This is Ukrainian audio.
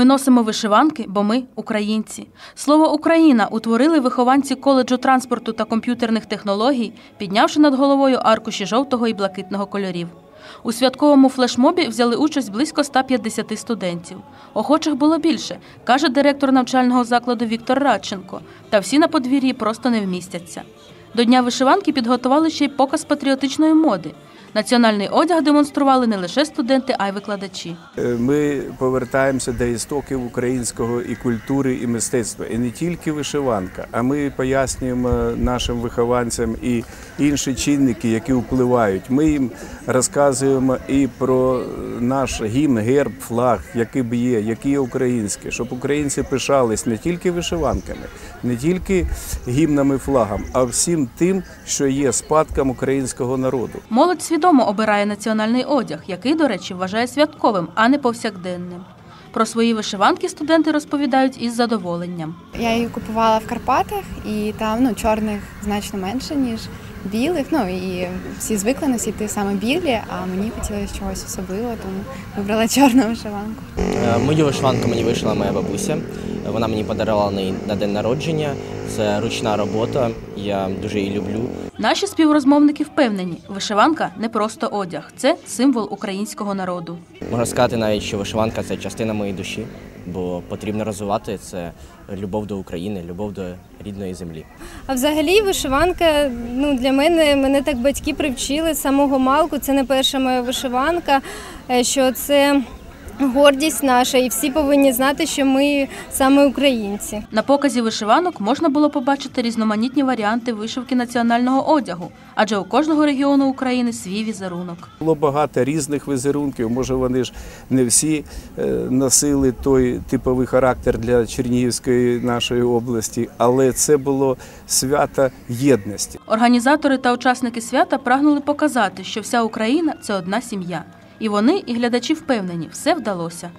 Ми носимо вишиванки, бо ми українці. Слово Україна утворили вихованці коледжу транспорту та комп'ютерних технологій, піднявши над головою аркуші жовтого і блакитного кольорів. У святковому флешмобі взяли участь близько 150 студентів. Охочих було більше, каже директор навчального закладу Віктор Радченко. Та всі на подвір'ї просто не вмістяться. До Дня вишиванки підготували ще й показ патріотичної моди. Національний одяг демонстрували не лише студенти, а й викладачі. Е, Ми повертаємося до істоків українського і культури, і мистецтва. І не тільки вишиванка, а ми пояснюємо нашим вихованцям і інші чинники, які впливають. Ми їм розказуємо і про наш гімн, герб, флаг, який б є, який є український, щоб українці пишались не тільки вишиванками, не тільки гімнами, флагом, а всім тим, що є спадком українського народу. Молодь свідомо обирає національний одяг, який, до речі, вважає святковим, а не повсякденним. Про свої вишиванки студенти розповідають із задоволенням. Я її купувала в Карпатах, і там ну, чорних значно менше, ніж білих. Ну і всі звикли носити саме білі, а мені хотілося чогось особливого, тому вибрала чорну вишиванку. Е, Мою вишиванку мені вишила моя бабуся. Вона мені подарувала на на день народження. Це ручна робота. Я дуже її люблю. Наші співрозмовники впевнені, вишиванка не просто одяг, це символ українського народу. Можна сказати навіть, що вишиванка це частина моєї душі, бо потрібно розвивати це любов до України, любов до рідної землі. А взагалі вишиванка ну, для мене, мене так батьки привчили з самого малку. Це не перша моя вишиванка, е, що це гордість наша, і всі повинні знати, що ми саме українці. На показі вишиванок можна було побачити різноманітні варіанти вишивки національного одягу, адже у кожного регіону України свій візерунок. Було багато різних візерунків. Може, вони ж не всі е, носили той типовий характер для Чернігівської нашої області, але це було свято єдності. Організатори та учасники свята прагнули показати, що вся Україна це одна сім'я. І вони, і глядачі впевнені, все вдалося.